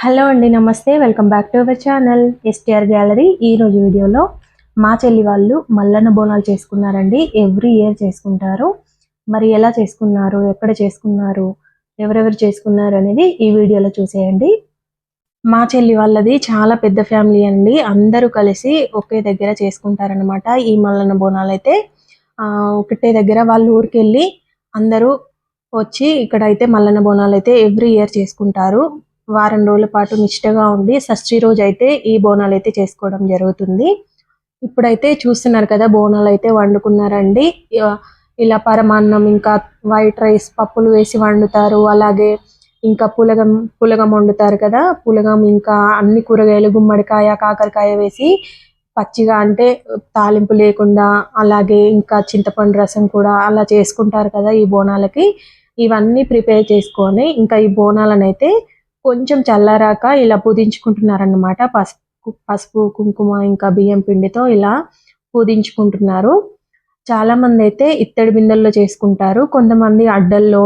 Hello అండి నమస్తే. Welcome back to our channel STR gallery. ఈ రోజు వీడియోలో మా చెల్లి వాళ్ళు మల్లన్న బోనాలు చేసుకున్నారండి. ఎవ్రీ ఇయర్ చేసుకుంటారు. మరి ఎలా చేసుకున్నారు? ఎక్కడ చేసుకున్నారు? ఎవరెవరు చేసుకున్నారు అనేది ఈ వీడియోలో చూసేయండి. మా చెల్లి వాళ్ళది చాలా పెద్ద ఫ్యామిలీ అండి. అందరూ కలిసి ఒకే దగ్గర చేసుకుంటారనమాట ఈ మల్లన్న బోనాలు అయితే ఆ, ఒకటే దగ్గర వాళ్ళ ఊరికి వెళ్ళి అందరూ వచ్చి ఇక్కడ అయితే మల్లన్న బోనాలు అయితే ఎవ్రీ ఇయర్ చేసుకుంటారు. వారం రోజుల పాటు నిష్టగా ఉండి షష్ఠి రోజు అయితే ఈ బోనాలు అయితే చేసుకోవడం జరుగుతుంది. ఇప్పుడైతే చూస్తున్నారు కదా బోనాలు అయితే వండుకున్నారండి ఇలా పరమాన్నం ఇంకా వైట్ రైస్ పప్పులు వేసి వండుతారు. అలాగే ఇంకా పులగం పులగం వండుతారు కదా. పులగం ఇంకా అన్ని కూరగాయలు గుమ్మడికాయ కాకరకాయ వేసి పచ్చిగా అంటే తాలింపు లేకుండా అలాగే ఇంకా చింతపండు రసం కూడా అలా చేసుకుంటారు కదా ఈ బోనాలకి. ఇవన్నీ ప్రిపేర్ చేసుకొని ఇంకా ఈ బోనాలను అయితే కొంచెం చల్లారాక ఇలా పూజించుకుంటున్నారన్నమాట పసుపు పసుపు కుంకుమ ఇంకా బియ్యం పిండితో ఇలా పూదించుకుంటున్నారు. చాలా మంది అయితే ఇత్తడి బిందెల్లో చేసుకుంటారు. కొంతమంది అడ్డల్లో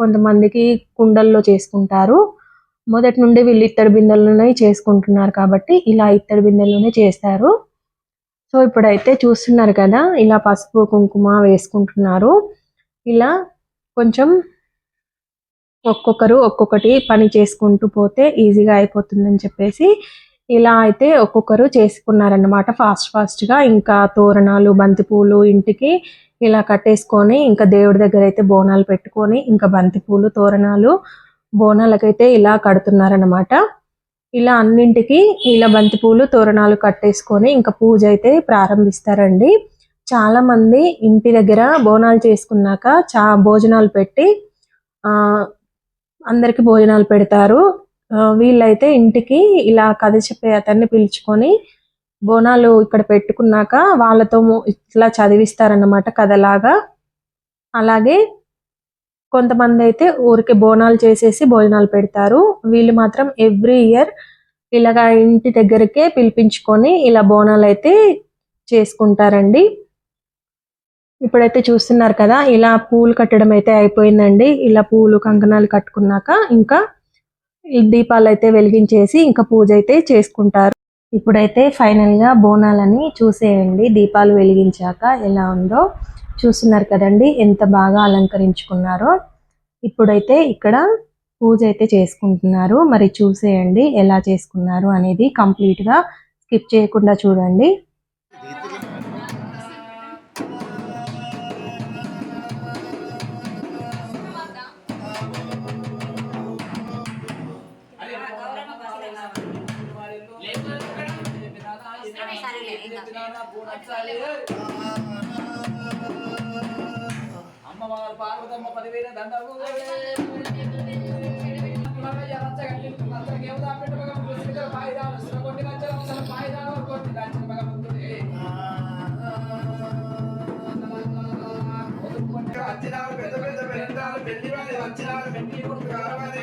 కొంతమందికి కుండల్లో చేసుకుంటారు. మొదటి నుండి వీళ్ళు ఇత్తడి బిందెల్లోనే చేసుకుంటున్నారు కాబట్టి ఇలా ఇత్తడి బిందెల్లోనే చేస్తారు. సో ఇప్పుడైతే చూస్తున్నారు కదా ఇలా పసుపు కుంకుమ వేసుకుంటున్నారు. ఇలా కొంచెం ఒక్కొక్కరు ఒక్కొక్కటి పని చేసుకుంటూ పోతే ఈజీగా అయిపోతుందని చెప్పేసి ఇలా అయితే ఒక్కొక్కరు చేసుకున్నారన్నమాట. ఫాస్ట్ ఫాస్ట్గా ఇంకా తోరణాలు బంతిపూలు ఇంటికి ఇలా కట్టేసుకొని ఇంకా దేవుడి దగ్గర అయితే బోనాలు పెట్టుకొని ఇంకా బంతిపూలు తోరణాలు బోనాలకైతే ఇలా కడుతున్నారనమాట ఇలా అన్నింటికి ఇలా బంతిపూలు తోరణాలు కట్టేసుకొని ఇంకా పూజ అయితే ప్రారంభిస్తారండి. చాలామంది ఇంటి దగ్గర బోనాలు చేసుకున్నాక చా భోజనాలు పెట్టి అందరికి భోజనాలు పెడతారు. వీళ్ళైతే ఇంటికి ఇలా కథ చెప్పే అతన్ని పిలుచుకొని బోనాలు ఇక్కడ పెట్టుకున్నాక వాళ్ళతో ఇట్లా చదివిస్తారన్నమాట కథలాగా. అలాగే కొంతమంది అయితే ఊరికి బోనాలు చేసేసి భోజనాలు పెడతారు. వీళ్ళు మాత్రం ఎవ్రీ ఇయర్ ఇలాగా ఇంటి దగ్గరకే పిలిపించుకొని ఇలా బోనాలు అయితే చేసుకుంటారండి. ఇప్పుడైతే చూస్తున్నారు కదా ఇలా పూలు కట్టడం అయితే అయిపోయిందండి. ఇలా పూలు కంకణాలు కట్టుకున్నాక ఇంకా దీపాలు అయితే వెలిగించేసి ఇంకా పూజ అయితే చేసుకుంటారు. ఇప్పుడైతే ఫైనల్గా బోనాలని చూసేయండి. దీపాలు వెలిగించాక ఎలా ఉందో చూస్తున్నారు కదండి ఎంత బాగా అలంకరించుకున్నారో. ఇప్పుడైతే ఇక్కడ పూజ అయితే చేసుకుంటున్నారు. మరి చూసేయండి ఎలా చేసుకున్నారు అనేది కంప్లీట్గా స్కిప్ చేయకుండా చూడండి. అమ్మవారు పార్వతమ్మ పదివేల దండలు వచ్చినారు పెద్ద పెద్ద పెద్దాలు పెళ్ళి వారి వచ్చినారు పెళ్ళి కొడుకు కావాలి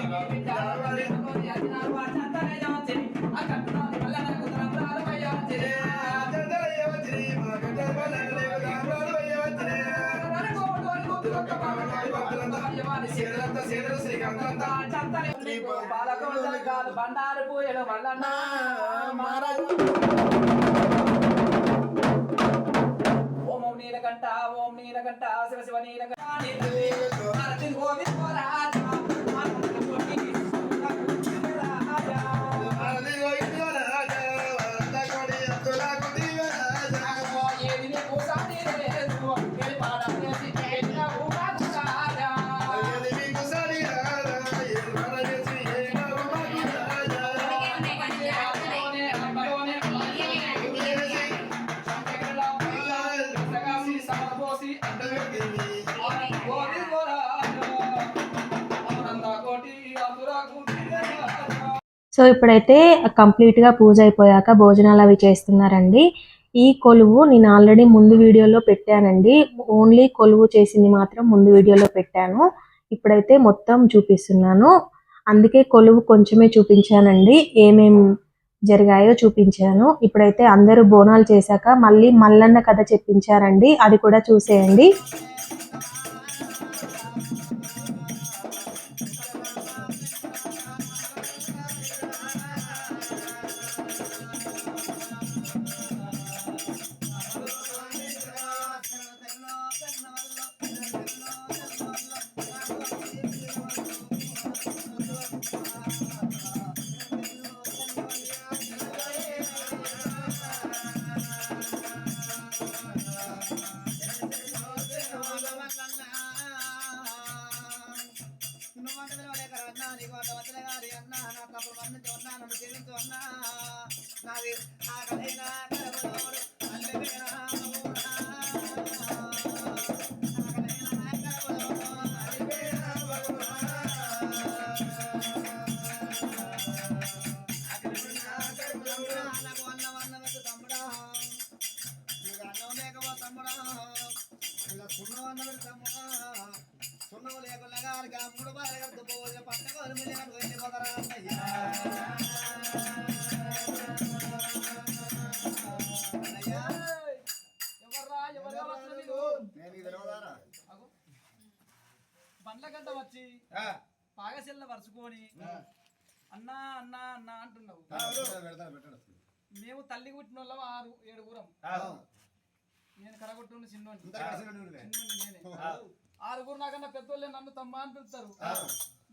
బండారు పూయలు మల్లన్న ఓం నీలకంఠ ఓం నీలకంఠ శివ శివ నీలకంఠ. గోవింద సో ఇప్పుడైతే కంప్లీట్గా పూజ అయిపోయాక భోజనాలు అవి చేస్తున్నారండి. ఈ కొలువు నేను ఆల్రెడీ ముందు వీడియోలో పెట్టానండి. ఓన్లీ కొలువు చేసింది మాత్రం ముందు వీడియోలో పెట్టాను. ఇప్పుడైతే మొత్తం చూపిస్తున్నాను. అందుకే కొలువు కొంచెమే చూపించానండి. ఏమేం జరిగాయో చూపించాను. ఇప్పుడైతే అందరూ బోనాలు చేశాక మళ్ళీ మల్లన్న కథ చెప్పించారండి. అది కూడా చూసేయండి. తమ్ముడా ఇలా సున్నం అన్నం పెడు తమ్ముడా సున్నం లేకుండా గారికి అమ్ముడు బాగా దుబ్బోజు పట్టకోరు మిల్లిన వెళ్ళిపోతారా అయ్యా. అయ్యా. ఎవర్రా ఎవరు కావచ్చు నీకు నేను ఇది తెలియదారా అగో. బండ్ల గంట వచ్చి పాగశెల్ల వరుసుకొని అన్నా అన్నా అన్నా అంటున్నావు. మేము తల్లి పుట్టిన వాళ్ళం ఆరు ఏడుగురం. నేను చిన్నోని కలిసి ఉండులే. చిన్నోని నేనే. ఆరుగురు నాకన్నా పెద్దోళ్ళే నన్ను తమ్మ అని పిలుస్తారు.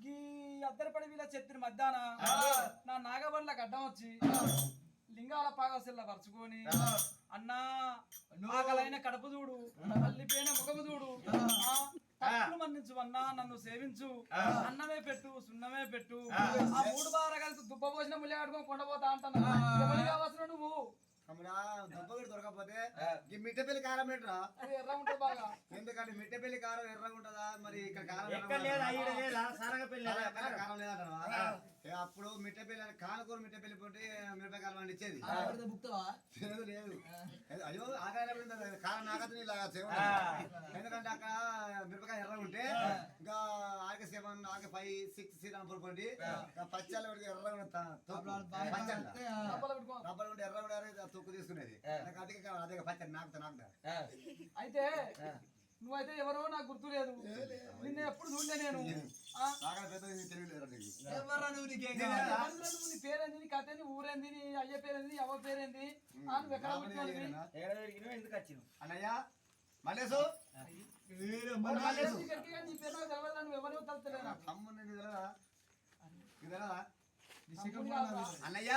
ఈ అద్దరిపడి వీళ్ళ చెత్తిని మధ్యాహ్న నా నాగబండ్ల గడ్డం వచ్చి లింగాల పాగసెల్ల పరుచుకొని అన్నా ఆకలైన కడుపు చూడు తల్లిపోయిన ముఖము చూడు తప్పులు మన్నించు అన్నా నన్ను సేవించు అన్నమే పెట్టు సున్నమే పెట్టు ఆ. మూడు బార కలిసి దుబ్బ పోసిన ముళ్ళ కట్టుకొని కొండపోతా అంటున్నా. కావాల్సిన నువ్వు తమ్ముడా దుబ్బగిడి దొరకకపోతే ఈ మిట్టపల్లి కారం పెట్టరా అది ఎర్ర ఉంటుంది బాగా. ఎందుకంటే మిట్టపల్లి కారం ఎర్రగా ఉంటుందా? మరి ఇక్కడ కారం కారం? లేదంటావా? ఏ అప్పుడు మిట్టపల్లి అని కానకూర మిట్టపల్లి పోటీ మిరపకాయ కారం అని ఇచ్చేది లేదు. లేదు అయ్యో ఆకాయ కారం చేయమని. ఎందుకంటే అక్కడ మిరపకాయ ఎర్రగా ఉంటే ఇంకా ఆకే సెవెన్ ఆకే ఫైవ్ సిక్స్ శ్రీరాంపూర్ పండి పచ్చాల పెడితే రబ్బర్ ఉంటే ఎర్ర తొక్కు తీసుకునేది. నాకు అదే అదే పచ్చడి అయితే నువ్వైతే ఎవరో నాకు గుర్తు లేదు. నిన్ను ఎప్పుడు చూడలే నేను? నీ పేరేంది నీ కథ ఊరేంది నీ అయ్య పేరేంది ఎవరి పేరేంది నువ్వు ఎక్కడ ఎందుకు వచ్చినావు? అన్నయ్య మల్లేసు అన్నయ్య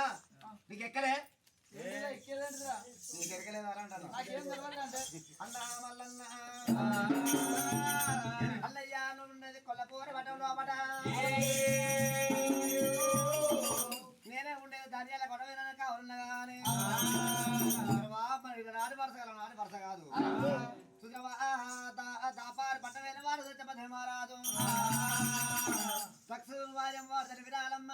నీకు ఎక్కలే? నీకు ఎక్కలేదు అని అంటాను నాకేం తెలియదు అంటే. అన్నా మల్లన్న. పట్ట వార్యం వారు విరాలమ్మ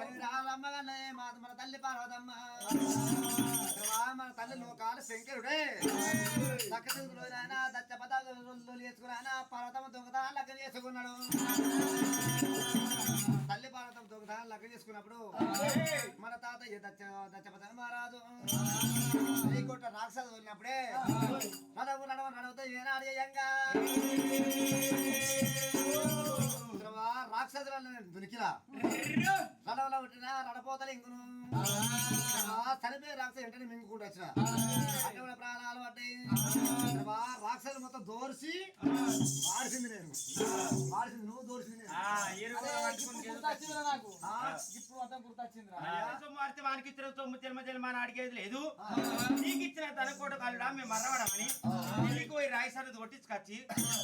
విరాలమ్మ మా మన తల్లి పార్వతమ్మ. మన తల్లి లోకాలు శంకరుడే. లక్క ఆయన దచ్చ పదాలు వేసుకుని పర్వతమ్మ దొంగత లగ్గ చేసుకున్నాడు. లగ్గ మన తాతయ్య దచ్చ దచ్చపతి మహారాజు. కొట్ట రాక్షసు వదిలినప్పుడే నడవు నడవ నడవతో ఏనాడు చేయంగా రాక్షసులను దునికిలా. నడవలో పుట్టిన నడపోతలు ఇంకును చనిపోయే రాక్షసు వెంటనే మింగుకుంటూ వచ్చిన. అటువంటి ప్రాణాలు పట్టాయి రాక్షసులు మొత్తం దోర్చి మారిసింది నేను. మారిసింది నువ్వు దోర్చింది నేను. నాకు. ఇప్పుడు మొత్తం గుర్తొచ్చిందిరా. మారితే వానికి ఇచ్చిన సొమ్ము తెలమ తెలమ అని అడిగేది లేదు. నీకు ఇచ్చిన తన కోట కలుడా మేము మర్రవడమని. పోయి రాయిసారి కొట్టించుకొచ్చి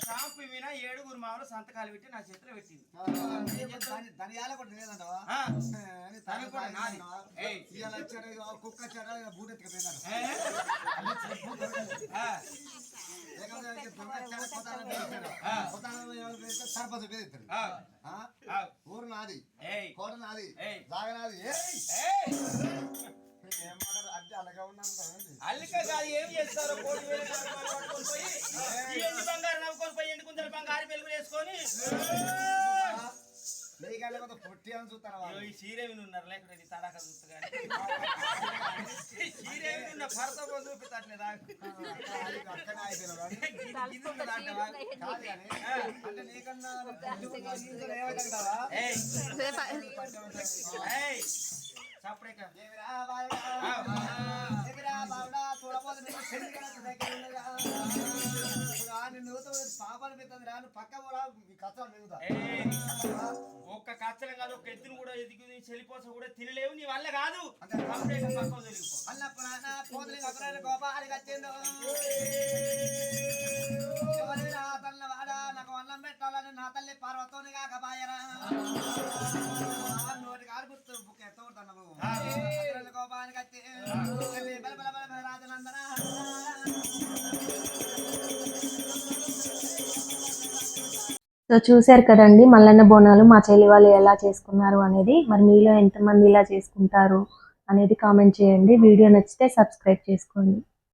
షాంపు మీద ఏడుగురు మామూలు సంతకాలు పెట్టి నా చేతిలో పెట్టింది. దాని- కూడా లేదంటవా ఆ, కూడా నాది. ఇవాళ వచ్చాడు కుక్క వచ్చాడు ఎత్తుకుపోయినాడు సర్పంచ్ పేరు ఊరు నాది కోట నాది జాగ నాది ఏం అల్లిక కాదు ఏం కోటి రూపాయలు బంగారు నవ్వుకొని పోయి ఎండు బంగారు పెలుగులు వేసుకొని నీకన్నా కొంత పొట్టి అని అయ్యో, వాళ్ళు. ఈ సీరేమి ఉన్నారు లేకుంటే నీ తడాక చూస్తుగా సీరేమి ఉన్న భర్త పోదు చూపిస్తట్లే నాకు అది అక్కడే అయిపోయినావు కానీ. ఇది ఉంది దాంట్లో. కాదు కానీ, అంటే నీకన్నా పొట్టి ఉన్న నీకు ఏమైందంటావా? ఏయ్ పట్టి ఉంటాయి. ఏయ్ చప్పుడేక ఏమిరా బాలుడా? ఏమిరా నిన్ను పాపాలు రా నువ్వు పక్క మిగుతా. ఒక్క కచ్చలం కాదు ఒక్క ఎత్తును కూడా ఎదిగి చెల్లిపోస కూడా తినలేవు నీ వల్ల కాదు. నాకు అన్నం పెట్టాలని నా తల్లి పార్వతోని కాక బాయరా నోటి కాడు గుర్తు బుక్ ఎత్త కొడుతున్నావు కోపానికి వచ్చి బల బల బల రాజనందన. సో చూశారు కదండి మల్లన్న బోనాలు మా చెల్లి వాళ్ళు ఎలా చేసుకున్నారు అనేది. మరి మీలో ఎంతమంది ఇలా చేసుకుంటారు అనేది కామెంట్ చేయండి. వీడియో నచ్చితే సబ్స్క్రైబ్ చేసుకోండి.